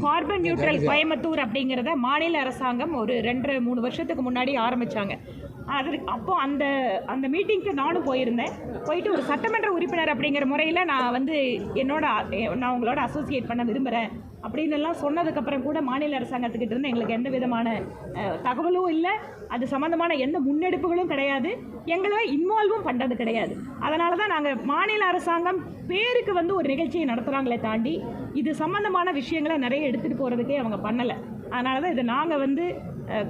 Carbon neutral Coimbatore அப்படிங்கிறத மாநில அரசாங்கம் ஒரு ரெண்டு மூணு வருஷத்துக்கு முன்னாடி ஆரம்பித்தாங்க அது அப்போ அந்த அந்த மீட்டிங்க்கு நானும் போயிருந்தேன். போயிட்டு ஒரு சட்டமன்ற உறுப்பினர் அப்படிங்கிற முறையில் நான் வந்து என்னோட நான் உங்களோட அசோசியேட் பண்ண விரும்புகிறேன் அப்படின்னு எல்லாம் சொன்னதுக்கப்புறம் கூட மாநில அரசாங்கத்துக்கிட்ட இருந்து எங்களுக்கு எந்த விதமான தகவலும் இல்லை. அது சம்மந்தமான எந்த முன்னெடுப்புகளும் கிடையாது. எங்களை இன்வால்வும் பண்ணுறது கிடையாது. அதனால தான் நாங்கள் மாநில அரசாங்கம் பேருக்கு வந்து ஒரு நிகழ்ச்சியை நடத்துகிறாங்களே தாண்டி இது சம்மந்தமான விஷயங்களை நிறைய எடுத்துகிட்டு போகிறதுக்கே அவங்க பண்ணலை. அதனால தான் இது நாங்கள் வந்து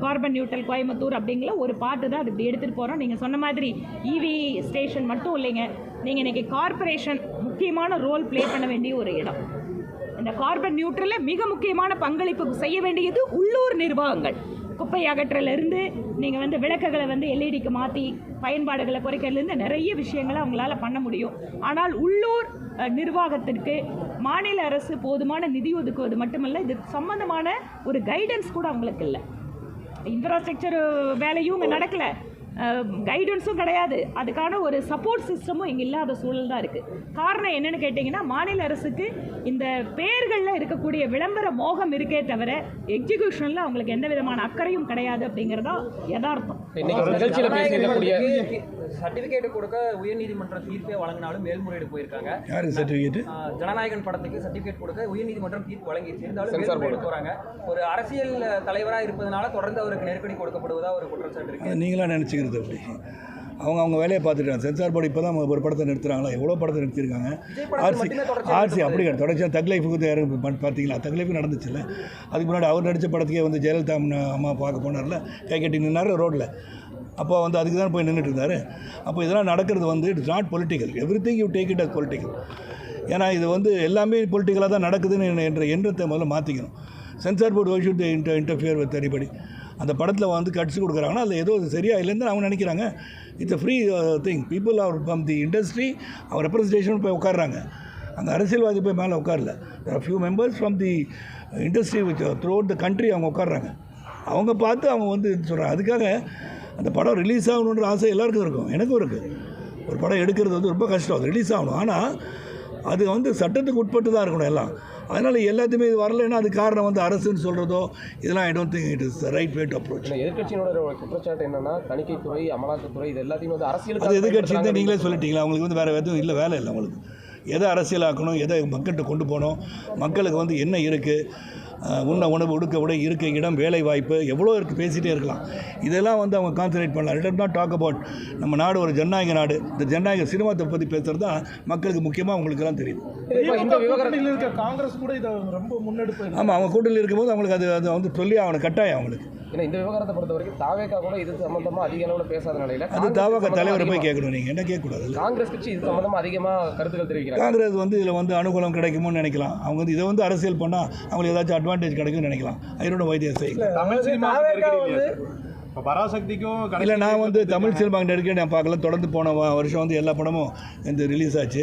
கார்பன் நியூட்ரல் கோயம்புத்தூர் அப்படிங்கிற ஒரு பாட்டு தான் அது இப்படி எடுத்துகிட்டு போகிறோம் நீங்கள் சொன்ன மாதிரி இவி ஸ்டேஷன் மட்டும் இல்லைங்க. நீங்கள் இன்றைக்கி கார்ப்பரேஷன் முக்கியமான ரோல் ப்ளே பண்ண வேண்டிய ஒரு இடம். இந்த கார்பன் நியூட்ரலில் மிக முக்கியமான பங்களிப்பு செய்ய வேண்டியது உள்ளூர் நிர்வாகங்கள். குப்பை அகற்றலேருந்து நீங்கள் வந்து விளக்குகளை வந்து எல்இடிக்கு மாற்றி பயன்பாடுகளை குறைக்கிறதுலேருந்து நிறைய விஷயங்களை அவங்களால பண்ண முடியும். ஆனால் உள்ளூர் நிர்வாகத்திற்கு மாநில அரசு போதுமான நிதி ஒதுக்குவது மட்டுமல்ல இது சம்பந்தமான ஒரு கைடன்ஸ் கூட அவங்களுக்கு இல்லை. இன்ஃப்ராஸ்ட்ரக்சர் வேலையும் இங்கே நடக்கல. கைடன்ஸும் கிடையாது. அதுக்கான ஒரு சப்போர்ட் சிஸ்டமும் இங்கே இல்லாத சூழல் தான் இருக்குது காரணம் என்னன்னு கேட்டிங்கன்னா மாநில அரசுக்கு இந்த பேர்களில் இருக்கக்கூடிய விளம்பர மோகம் இருக்கே தவிர எக்ஸிகியூஷனில் அவங்களுக்கு எந்த விதமான அக்கறையும் கிடையாது அப்படிங்கிறதா யதார்த்தம். சர்டிபிகேட் கொடுக்க உயர்நீதிமன்றம் தீர்ப்பே வழங்கினாலும் மேல்முறையீடு போயிருக்காங்க. ஆஹ் ஜனநாயகன் படத்துக்கு சர்டிபிகேட் கொடுக்க உயர்நீதிமன்றம் தீர்ப்பு வழங்கிடுச்சு இருந்தாலும் மேல்முறையீடு போறாங்க. ஒரு அரசியல் தலைவராக இருப்பதனால தொடர்ந்து அவருக்கு நெருக்கடி கொடுக்கப்படுவதா ஒரு குற்றச்சாட்டு இருக்கு. அது நீங்களாக நினச்சிக்கிறது அப்படி. அவங்க அவங்க வேலையை பார்த்துட்டாங்க சென்சார் போர்டு இப்போ தான் ஒரு படத்தை நிறுத்துறாங்களா? எவ்வளோ படத்தை நிறுத்திருக்காங்க ஆர்சி ஆர்சி அப்படி கிடையாது. தொடர்ச்சியாக தக் லைஃபுக்கு யாரும் பார்த்தீங்களா? தக் லைஃப் நடந்துச்சுல்ல? அதுக்கு முன்னாடி அவர் நடித்த படத்துக்கே வந்து ஜெயலலிதா அம்மா அம்மா பார்க்க போனார்ல. கை கட்டி நின்னார் ரோட்டில் அப்போ வந்து அதுக்கு தான் போய் நின்றுட்டு இருந்தார். அப்போ இதெல்லாம் நடக்கிறது வந்து it's not political everything you take it as political ஏன்னா இது வந்து எல்லாமே பொலிட்டிக்கலாக தான் நடக்குதுன்னு என்ற- எண்ணத்தை முதல்ல மாற்றிக்கணும் censor board why should inter interfere with anybody அந்த படத்தில் வந்து கட்சி கொடுக்குறாங்கன்னா அதில் ஏதோ சரியாக இல்லைன்னு அவங்க நினைக்கிறாங்க. It's free thing people our from the industry our representation போய் உட்காடுறாங்க அந்த அரசியல்வாதி போய் மேலே உட்காரல. Few members from the industry with throughout the country அவங்க உட்காடுறாங்க அவங்க பார்த்து அவங்க வந்து சொல்கிறாங்க அதுக்காக அந்த படம் ரிலீஸ் ஆகணுன்ற ஆசை எல்லாருக்கும் இருக்கும். எனக்கும் இருக்குது ஒரு படம் எடுக்கிறது வந்து ரொம்ப கஷ்டம். அது ரிலீஸ் ஆகணும். ஆனால் அது வந்து சட்டத்துக்கு உட்பட்டு தான் இருக்கணும் எல்லாம். அதனால் எல்லாத்தையுமே இது வரலைன்னா அது காரணம் வந்து அரசுன்னு சொல்கிறதோ இதெல்லாம் I don't think it is right way to approach ஒரு குற்றச்சாட்டு என்னன்னா தணிக்கைத்துறை அமலாக்கத்துறை இது எல்லாத்தையும் வந்து அரசியலுக்கு அது எதிர்கட்சி தான் நீங்களே சொல்லிட்டீங்களா? அவங்களுக்கு வந்து வேறு எதுவும் இல்லை வேலை இல்லை அவங்களுக்கு. எதை அரசியலாக்கணும் எதை மக்கள்கிட்ட கொண்டு போகணும்? மக்களுக்கு வந்து என்ன இருக்குது உண்ண உணவு உடுக்க உடை இருக்க இடம் வேலை வாய்ப்பு எவ்வளோ இருக்குது பேசிகிட்டே இருக்கலாம். இதெல்லாம் வந்து அவங்க கான்சன்ட்ரேட் பண்ணலாம். ரிட்டன் நாட் டாக் அபவுட் நம்ம நாடு ஒரு ஜனநாயக நாடு. இந்த ஜனநாயக சினிமாத்தை பற்றி பேசுகிறது தான் மக்களுக்கு முக்கியமாக அவங்களுக்கெல்லாம் தெரியுது காங்கிரஸ் கூட இதை ரொம்ப முன்னெடுப்பு. ஆமாம் அவங்க கூட்டணியில் இருக்கும்போது அவங்களுக்கு அது அதை வந்து சொல்லி அவனுக்கு கட்டாயம் அவங்களுக்கு. ஏன்னா இந்த விவகாரத்தை பொறுத்த வரைக்கும் தாவேக்கா கூட இது சம்பந்தமா அதிக அளவுல பேசாத நிலையில அது தாவாக தலைவரை போய் கேட்கணும் நீங்கள் என்ன கேட்கக்கூடாது? காங்கிரஸ் கட்சி இது சம்பந்தமா அதிகமா கருத்துக்கள் தெரிவிக்கிறாங்க. காங்கிரஸ் வந்து இதில் வந்து அனுகூலம் கிடைக்குமோன்னு நினைக்கலாம். அவங்க வந்து இதை வந்து அரசியல் பண்ணால் அவங்களுக்கு ஏதாச்சும் அட்வான்டேஜ் கிடைக்கும்னு நினைக்கலாம். ஐரோட வைத்திய செய்யலாம் தமிழ் சினிமா இப்போ பராசக்திக்கும் இல்லை நான் வந்து தமிழ் சினிமா நெருக்கடி நான் பார்க்கல. தொடர்ந்து போன வருஷம் வந்து எல்லா படமும் இந்த ரிலீஸ் ஆச்சு.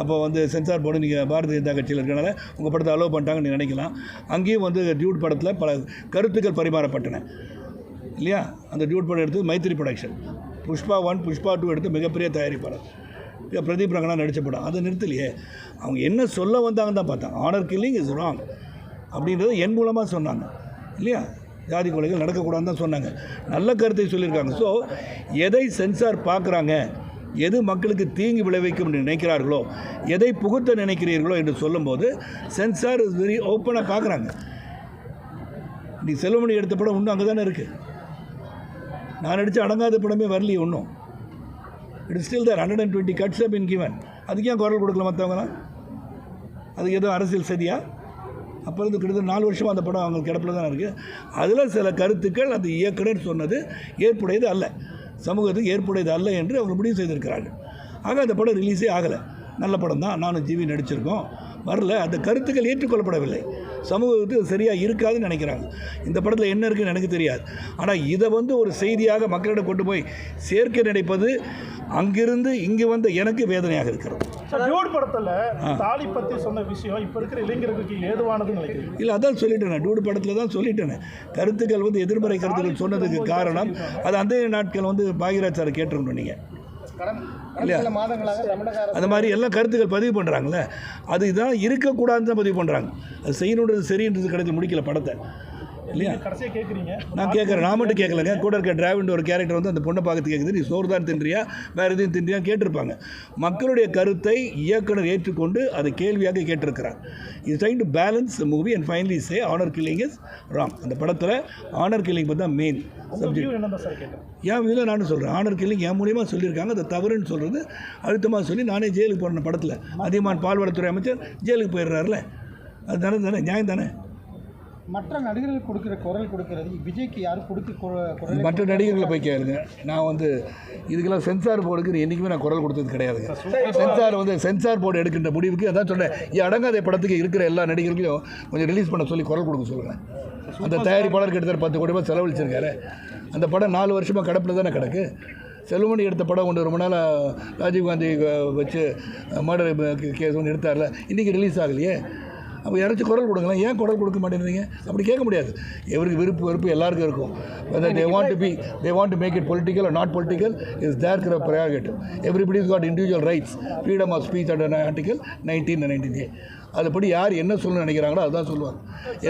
அப்போ வந்து சென்சார் போர்டு நீங்கள் பாரதிய ஜனதா கட்சியில் இருக்கனால உங்கள் படத்தை அலோவ் பண்ணிட்டாங்கன்னு நினைக்கலாம். அங்கேயும் வந்து டியூட் படத்தில் பல கருத்துக்கள் பரிமாறப்பட்டன. இல்லையா? அந்த டியூட் படம் எடுத்து Mythri production Pushpa one Pushpa two எடுத்து மிகப்பெரிய தயாரிப்பாளர். பிரதீப் ரங்கனா நடித்த படம். அதை நிறுத்தலையே. அவங்க என்ன சொல்ல வந்தாங்கன்னு தான் பார்த்தாங்க ஆனர் கில்லிங் இஸ் ராங் அப்படின்றத என் மூலமாக சொன்னாங்க. இல்லையா? ஜாதி கொலைகள் நடக்கக்கூடாதுன்னு தான் சொன்னாங்க. நல்ல கருத்தை சொல்லியிருக்காங்க. ஸோ எதை சென்சார் பார்க்குறாங்க? எது மக்களுக்கு தீங்கு விளைவிக்கும் என்று நினைக்கிறார்களோ எதை புகுத்த நினைக்கிறீர்களோ என்று சொல்லும்போது சென்சார் இஸ் வெரி ஓப்பனாக பார்க்குறாங்க. நீ செல்வமணி எடுத்த படம் இன்னும் அங்கே தானே இருக்குது நான் நடித்த அடங்காத படமே வரலையே ஒன்றும் it still there hundred and twenty cuts up in given அதுக்கு ஏன் குரல் கொடுக்கல மற்றவங்களாம் அதுக்கு எதுவும் அரசியல் சரியா அப்போ இருந்து கிட்டத்தட்ட நாலு வருஷமாக அந்த படம் அவங்க கிடப்பில் தான் இருக்குது அதில் சில கருத்துக்கள் அந்த இயக்குனர் சொன்னது ஏற்புடையது அல்ல. சமூகத்துக்கு ஏற்புடையது அல்ல என்று அவங்க முடிவு செய்திருக்கிறார்கள். ஆக அந்த படம் ரிலீஸே ஆகலை. நல்ல படம் தான். நானும் ஜிவி நடிச்சிருக்கோம். வரல. அந்த கருத்துக்கள் ஏற்றுக்கொள்ளப்படவில்லை. சமூகத்துக்கு சரியாக இருக்காதுன்னு நினைக்கிறாங்க. இந்த படத்தில் என்ன இருக்குன்னு எனக்கு தெரியாது. ஆனால் இதை வந்து ஒரு செய்தியாக மக்களிடம் கொண்டு போய் சேர்க்க நினைப்பது அங்கிருந்து இங்கே வந்த எனக்கு வேதனையாக இருக்கிறது. டியூட் படத்துல தாலி பத்தி சொன்ன விஷயம் இப்ப இருக்கிற இளைஞர்களுக்கு ஏதுவானதுன்னு நினைக்கிறீங்க? இல்லை அதான் சொல்லிட்டேன். டூடு படத்தில் தான் சொல்லிட்டேன். கருத்துக்கள் வந்து எதிர்மறை கருத்துக்கள் சொன்னதுக்கு காரணம் அது அந்த நாட்கள் வந்து பாகிராஜ் சார் கேட்டிருக்கணும் நீங்கள் இல்லையா? அந்த மாதிரி எல்லாம் கருத்துக்கள் பதிவு பண்ணுறாங்களே அது இதான் இருக்கக்கூடாதுன்னு தான் பதிவு பண்ணுறாங்க அது செய்யணுன்றது சரின்றது கிடைச்சி முடிக்கல படத்தை. இல்லையா? நான் கேட்குறேன் நான் மட்டும் கேட்கலங்க கூட இருக்க டிராவிண்ட் ஒரு கேரக்டர் வந்து அந்த பொண்ணை பார்த்து கேட்குது நீ சோறு தான் தின்றியா? வேறு எதையும் தின்றியா? கேட்டிருப்பாங்க. மக்களுடைய கருத்தை இயக்குனர் ஏற்றுக்கொண்டு அதை கேள்வியாக கேட்டிருக்கிறார். இது trying to balance movie and finally say honour killing is wrong அந்த படத்தில் ஆனர் கில்லிங் பற்றி தான் மெயின் கேட்குறேன் என் இதில் நானும் சொல்கிறேன் ஆனர் கில்லிங் என் மூலியமாக சொல்லியிருக்காங்க. அது தவறுன்னு சொல்கிறது அழுத்தமாக சொல்லி நானே ஜெயிலுக்கு போன படத்தில். அதிகமான பால்வளத்துறை அமைச்சர் ஜெயிலுக்கு போயிடுறாருல அது தானே தானே? நியாயம் தானே? மற்ற நடிகர்கள் கொடுக்குற குரல் கொடுக்கறது விஜய்க்கு யாரும் கொடுக்க குரல் மற்ற நடிகர்களை போய் கேளுங்க. நான் வந்து இதுக்கெல்லாம் சென்சார் போர்டுக்கு என்றைக்குமே நான் குரல் கொடுத்தது கிடையாதுங்க சென்சார் வந்து சென்சார் போர்டு எடுக்கின்ற முடிவுக்கு அதான் சொன்னேன். அடங்காத படத்துக்கு இருக்கிற எல்லா நடிகர்களையும் கொஞ்சம் ரிலீஸ் பண்ண சொல்லி குரல் கொடுக்க சொல்லுங்கள் அந்த தயாரிப்பாளர் கிட்டத்தட்ட பத்து கோடி ரூபாய் செலவழிச்சிருக்காரு. அந்த படம் நாலு வருஷமாக கிடப்பில் தானே கிடக்கு. செல்வமணி எடுத்த படம் ஒன்று ரொம்ப நாளாக ராஜீவ்காந்தி வச்சு மர்டர் கேஸ் ஒன்று எடுத்தார்ல. இன்றைக்கி ரிலீஸ் ஆகலையே. அப்போ யாராச்சும் குரல் கொடுக்கலாம் ஏன் குரல் கொடுக்க மாட்டேங்கிறீங்க அப்படி கேட்க முடியாது இவருக்கு விருப்பு வெறுப்பு எல்லாருக்கும் இருக்கும் they want be they want to make it political not political is தேர்க்கிற priority everybody is got individual rights freedom of speech and article nineteen nineteen A அதுபடி யார் என்ன சொல்லணும்னு நினைக்கிறாங்களோ அதுதான் சொல்லுவாங்க.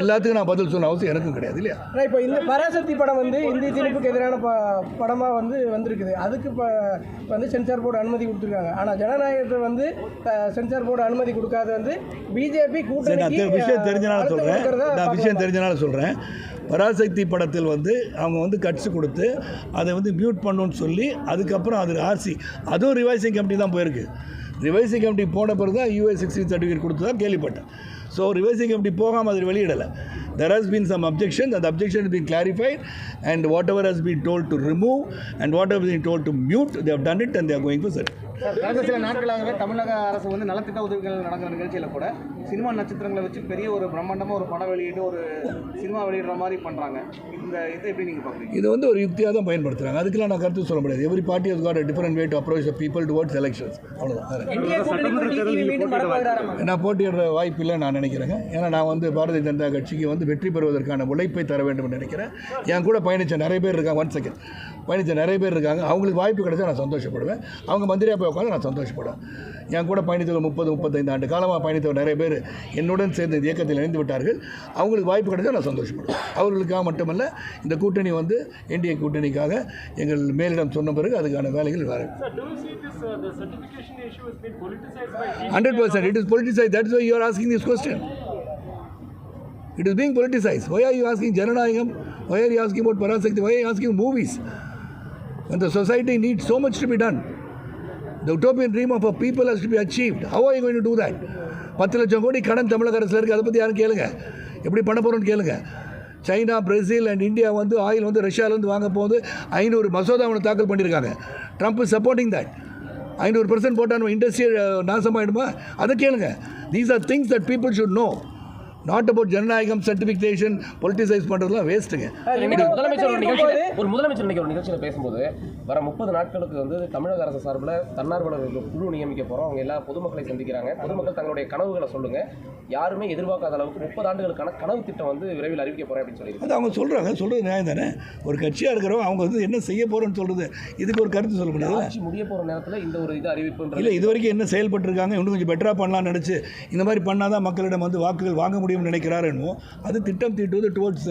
எல்லாத்துக்கும் நான் பதில் சொல்ல அவசியம் எனக்கும் கிடையாது இல்லையா? ஆனா இப்போ இந்த பராசக்தி படம் வந்து இந்திய திணிப்புக்கு எதிரான ப படமாக வந்து வந்திருக்குது. அதுக்கு இப்போ வந்து சென்சார் போர்டு அனுமதி கொடுத்துருக்காங்க. ஆனால் ஜனநாயகத்தை வந்து சென்சார் போர்டு அனுமதி கொடுக்காத வந்து பிஜேபி கூட்டணி விஷயம் தெரிஞ்சனால சொல்கிறேன் நான் விஷயம் தெரிஞ்ச தெரிஞ்சனால சொல்கிறேன் பராசக்தி படத்தில் வந்து அவங்க வந்து கட்சி கொடுத்து அதை வந்து மியூட் பண்ணணும்னு சொல்லி அதுக்கப்புறம் அது ஆர்சி அதுவும் ரிவைசிங் கமிட்டி தான் போயிருக்கு. ரிவைசிங் கமிட்டி போன பிறகு தான் யூஏ சிக்ஸ்டி சர்டிஃபிகேட் கொடுத்ததாக கேள்விப்பட்டேன் ஸோ ரிவைசிங் கமிட்டி போகாமல் அது வெளியிடலை there has been some objection அந்த objection been clarified and whatever has been told to remove and whatever been told to mute they've done it and they're going for certificate கடந்த சில நாட்களாகவே தமிழக அரசு வந்து நலத்திட்ட உதவிகள் நடக்கிற நிகழ்ச்சியில் கூட சினிமா நட்சத்திரங்களை வச்சு பெரிய ஒரு பிரம்மாண்டமாக ஒரு படம் வெளியிட்டு ஒரு சினிமா வெளியிடுற மாதிரி பண்ணுறாங்க இந்த இதை எப்படி நீங்கள் பார்க்குறீங்க இது வந்து ஒரு யுக்தியாக தான் பயன்படுத்துகிறாங்க அதுக்கெல்லாம் நான் கருத்து சொல்ல முடியாது. Every party a different way to approach the people towards elections. அவ்வளோதான் நான் போட்டியிடுற வாய்ப்பு இல்லை நான் நினைக்கிறேங்க. ஏன்னா நான் வந்து பாரதிய ஜனதா கட்சிக்கு வந்து வெற்றி பெறுவதற்கான உழைப்பை தர வேண்டும் நினைக்கிறேன். என் கூட பயணித்த நிறைய பேர் இருக்காங்க. ஒன் செகண்ட் பயணித்த நிறைய பேர் இருக்காங்க. அவங்களுக்கு வாய்ப்பு கிடைச்சா நான் சந்தோஷப்படுவேன். அவங்க மந்திரியாக போய் உட்காந்து நான் சந்தோஷப்படுவேன் என் கூட பயணித்தவர் முப்பது முப்பத்தைந்து ஆண்டு காலமாக பயணித்தவர் நிறைய பேர் என்னுடன் சேர்ந்து இந்த இயக்கத்தில் இணைந்து விட்டார்கள் அவங்களுக்கு வாய்ப்பு கிடைச்சா நான் சந்தோஷப்படுவேன் அவர்களுக்காக மட்டுமல்ல இந்த கூட்டணி வந்து இந்திய கூட்டணிக்காக எங்கள் மேலிடம் சொன்ன பிறகு அதுக்கான வேலைகள் வேறு hundred percent it is politicise that's why you are asking this question It is being politicized. Why are you asking Jananayagam? Why are you asking about Parasakti? Why are you asking movies? When the society needs so much to be done. The utopian dream of a people has to be achieved. How are you going பத்து லட்சம் கோடி கடன் தமிழக அரசில் இருக்குது அதை பற்றி யாரும் கேளுங்க. எப்படி பண்ண போகிறோன்னு கேளுங்க. சைனா பிரேசில் அண்ட் இந்தியா வந்து ஆயில் வந்து ரஷ்யாவிலேருந்து வாங்க போது ஐநூறு மசோதா அவனை தாக்கல் பண்ணியிருக்காங்க ட்ரம்ப் சப்போர்ட்டிங் தட் ஐநூறு பர்சன்ட் போட்டால் நம்ம இண்டஸ்ட்ரி நாசமாயிடுமா? அதை கேளுங்க. These are things that people should know not about ஜனநாயகம் சர்டிஃபிகேஷன் பொலிட்டிசைஸ் பண்ணுறதுலாம் வேஸ்ட்டுங்க முதலமைச்சர் ஒரு நிகழ்ச்சியில் ஒரு முதலமைச்சர் இன்னைக்கு ஒரு நிகழ்ச்சியில் பேசும்போது வர முப்பது நாட்களுக்கு வந்து தமிழக அரசு சார்பில் தன்னார்வலர்கள் குழு நியமிக்க போகிறோம் அவங்க எல்லா பொதுமக்களை சந்திக்கிறாங்க. பொதுமக்கள் தங்களுடைய கனவுகளை சொல்லுங்க. யாருமே எதிர்பார்க்காத அளவுக்கு முப்பது ஆண்டுகளுக்கான கனவு திட்டம் வந்து விரைவில் அறிவிக்க போறேன் அப்படின்னு சொல்லியிருக்காங்க. அது அவங்க சொல்கிறாங்க சொல்கிறது நியாயம் தானே? ஒரு கட்சியாக இருக்கிறவங்க அவங்க வந்து என்ன செய்ய போகிறோன்னு சொல்கிறது இதுக்கு ஒரு கருத்து சொல்ல முடியாது? ஆட்சி முடிய போகிற நேரத்தில் இந்த ஒரு இது அறிவிப்புன்றது இல்லை இது வரைக்கும் என்ன செயல்பட்டிருக்காங்க இன்னும் கொஞ்சம் பெட்டராக பண்ணலாம்னு நினச்சி இந்த மாதிரி பண்ணால் தான் மக்களிடம் வந்து வாக்குகள் வாங்க முடியும்னு நினைக்கிறாரு என்னமோ அது திட்டம் தீட்டுவது டுவர்ட்ஸ்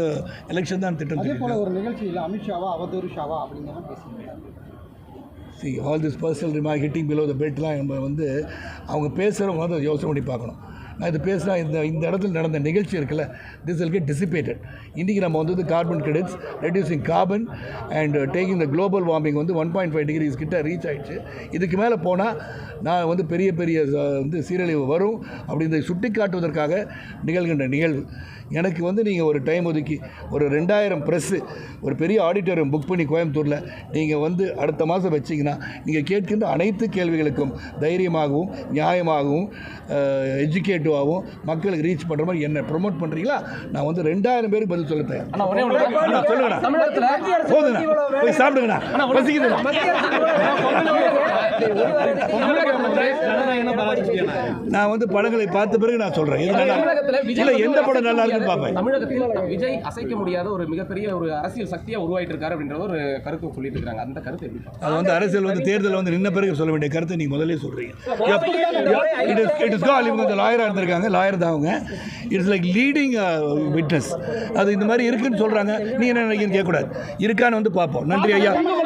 எலெக்ஷன் தான் திட்டம் அதே போல ஒரு நிகழ்ச்சியில் அமித்ஷாவா அவதூறு ஷாவா அப்படிங்கிற பேசியிருக்காங்க. See all this personal remark hitting below the பெல்ட்லாம் நம்ம வந்து அவங்க பேசுகிறவங்க வந்து யோசனை பண்ணி பார்க்கணும். நான் இது பேசினா இந்த இந்த இடத்துல நடந்த நிகழ்ச்சி இருக்குல்ல திஸ் will கெட் டிசிபேட்டட் இன்றைக்கி நம்ம uh, வந்து carbon credits reducing carbon and taking the global warming வந்து ஒன் பாயிண்ட் ஃபைவ் டிகிரிஸ் கிட்ட ரீச் ஆகிடுச்சு இதுக்கு மேலே போனால் நான் வந்து பெரிய பெரிய uh, வந்து சீரழிவு வரும் அப்படின்றத சுட்டி காட்டுவதற்காக நிகழ்கின்ற நிகழ்வு. எனக்கு வந்து நீங்கள் ஒரு டைம் ஒதுக்கி ஒரு ரெண்டாயிரம் ப்ரெஸ்ஸு ஒரு பெரிய ஆடிட்டோரியம் புக் பண்ணி கோயம்புத்தூரில் நீங்கள் வந்து அடுத்த மாதம் வச்சிங்கன்னா நீங்கள் கேட்கின்ற அனைத்து கேள்விகளுக்கும் தைரியமாகவும் நியாயமாகவும் uh, எஜுகேட்டும் எஃபெக்டிவாகவும் மக்களுக்கு ரீச் பண்ணுற மாதிரி என்ன ப்ரொமோட் பண்ணுறீங்களா நான் வந்து ரெண்டாயிரம் பேருக்கு பதில் சொல்ல தயார். சொல்லுங்கண்ணா. போதுண்ணா. போய் சாப்பிடுங்கண்ணா. நான் வந்து படங்களை பார்த்த பிறகு நான் சொல்கிறேன் இல்லை எந்த படம் நல்லா இருக்குன்னு பார்ப்பேன். தமிழகத்தில் விஜய் அசைக்க முடியாத ஒரு மிகப்பெரிய ஒரு அரசியல் சக்தியா உருவாயிட்டு இருக்காரு அப்படின்ற ஒரு கருத்து சொல்லிட்டு இருக்காங்க. அந்த கருத்து எப்படி? அது வந்து அரசியல் வந்து தேர்தல் வந்து நின்ன பிறகு சொல்ல வேண்டிய கருத்தை நீங்கள் முதல்ல சொல்கிறீங்க it is it is call இவங்க லாயராக இருந்திருக்காங்க லாயர் தான் அவங்க. இட்ஸ் லைக் லீடிங் விட்னஸ் அது இந்த மாதிரி இருக்குன்னு சொல்கிறாங்க நீ என்ன நினைக்கிறீங்கன்னு கேட்கக்கூடாது. இருக்கான்னு வந்து பார்ப்போம். நன்றி ஐயா.